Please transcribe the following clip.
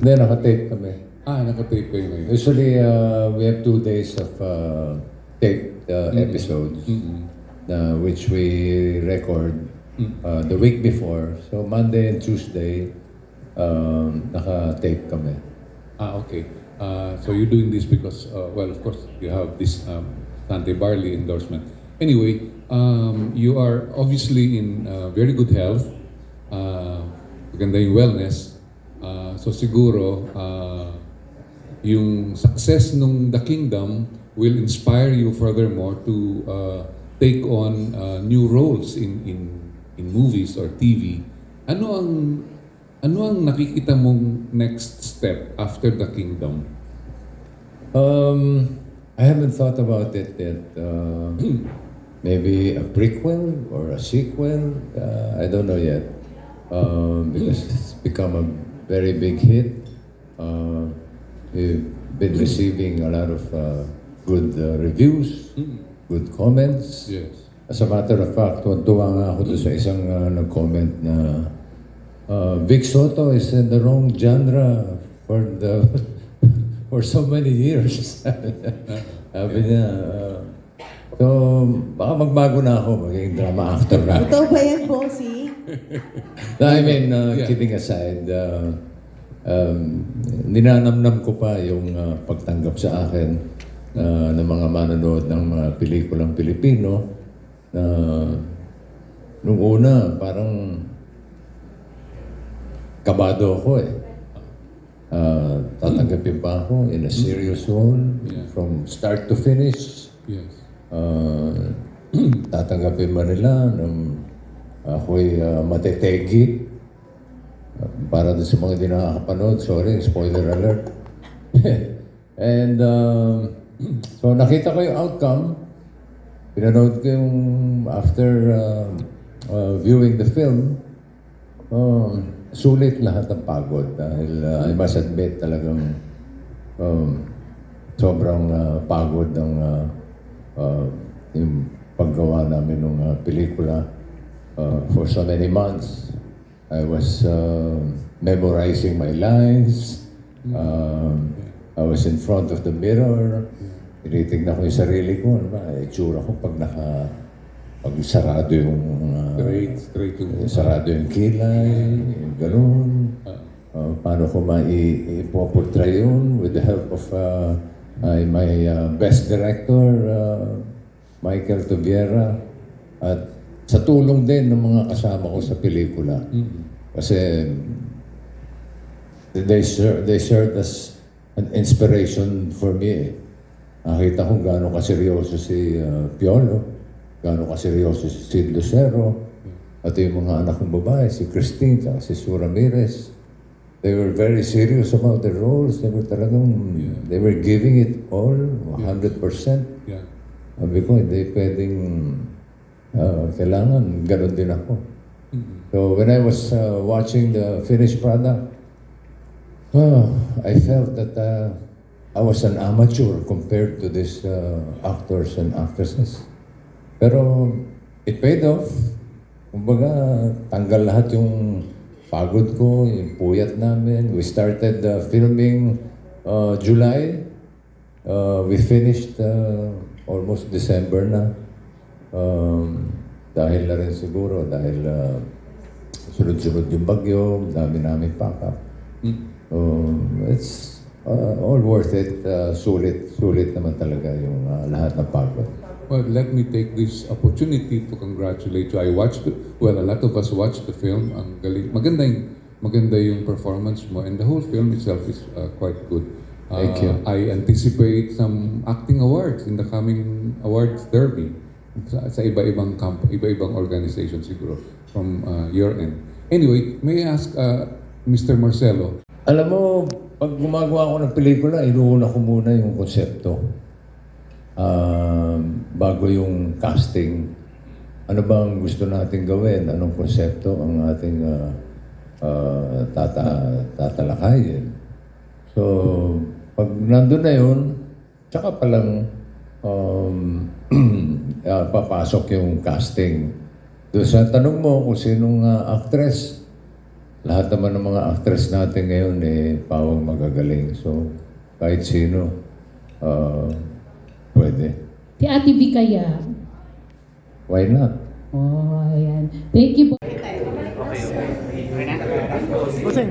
Hindi, nakatape kami. Ah, nakatape kayo ngayon. Usually, uh, we have two days of uh, taped uh, Mm. episodes Mm-mm. uh, which we record uh, the week before. So, Monday and Tuesday, um, naka-tape kami. Ah, okay. Uh, so you're doing this because, uh, well, of course, you have this um, Sante Barley endorsement. Anyway, um, you are obviously in uh, very good health. Uh, maganda yung wellness. So siguro, uh, yung success nung The Kingdom will inspire you furthermore to uh, take on uh, new roles in in in movies or TV. Ano ang ano ang nakikita mong next step after The Kingdom? Um, I haven't thought about it yet. Uh, maybe a prequel or a sequel. Uh, I don't know yet. Um, because it's become a very big hit. Uh, we've been receiving a lot of uh, good uh, reviews, good comments. Yes. As a matter of fact, tuwa nga ako doon sa isang uh, nag-comment na uh, Vic Soto is in the wrong genre for the for so many years. Sabi niya, uh, so baka magbago na ako, maging drama actor na. Totoo ba yan, Bossy? No, I mean, uh, Yeah. kidding aside, uh, um, ninanamnam ko pa yung uh, pagtanggap sa akin uh, ng mga manonood ng mga pelikulang Pilipino na nung una parang kabado ako eh. Uh, tatanggapin pa ako in a serious role Yeah. from start to finish. Yes. Uh, tatanggapin ba nila nung ako'y uh, matetegi? Uh, para sa mga di nakakapanood, sorry, spoiler alert. And um, so nakita ko yung outcome. Pinanood ko yung after uh, uh, viewing the film. Um, sulit lahat ng pagod dahil uh, I must admit talagang um, sobrang uh, pagod ng uh, uh, yung paggawa namin ng uh, pelikula uh, for so many months. I was uh, memorizing my lines. Um, I was in front of the mirror. Tinitignan ko yung sarili ko. Ano ba? Itsura ko pag naka... Pag sarado yung... uh, Straight, straight to yung sarado yung kilay, yung ganun. Uh, paano ko ma-ipoportray yun with the help of uh, ay my uh, best director, uh, Michael Toviera. At sa tulong din ng mga kasama ko sa pelikula. Kasi they, ser- they served as an inspiration for me. eh. Nakita ko gaano kaseryoso si uh, Piolo, gaano kaseryoso si Sid Lucero, at yung mga anak kong babae, si Christine, si Sue Ramirez. They were very serious about their roles. They were talagang, they were giving it all, 100%. Yeah. Sabi ko, hindi pwedeng, uh, kailangan, ganun din ako. So when I was uh, watching the finished product, oh, I felt that uh, I was an amateur compared to these uh, actors and actresses. Pero it paid off. Kumbaga, tanggal lahat yung pagod ko, yung puyat namin. We started uh, filming uh, July. Uh, we finished uh, almost December na. Um, dahil na rin siguro, dahil uh, sunod-sunod yung bagyo, dami namin pack up. Um, it's uh, all worth it. Uh, sulit, sulit naman talaga yung uh, lahat ng pagod. Well, let me take this opportunity to congratulate you. I watched, well, a lot of us watched the film. Ang galing. Maganda yung, maganda yung performance mo and the whole film itself is uh, quite good. Uh, Thank you. I anticipate some acting awards in the coming awards derby sa, sa iba-ibang camp, iba-ibang organization siguro from uh, your end. Anyway, may I ask uh, Mr. Marcelo, Alam mo, pag gumagawa ako ng pelikula, inuuna ko muna yung konsepto. Um, bago yung casting. Ano bang gusto natin gawin? Anong konsepto ang ating uh, uh, tata, tatalakayin? So, pag nandun na yun, tsaka palang um, ah, papasok yung casting. Doon sa tanong mo kung sinong uh, actress, lahat naman ng mga actress natin ngayon eh pawang magagaling. So, kahit sino, ah, pwede. Si Ate B kaya. Why not? Oh, ayan. Thank you po. Busing.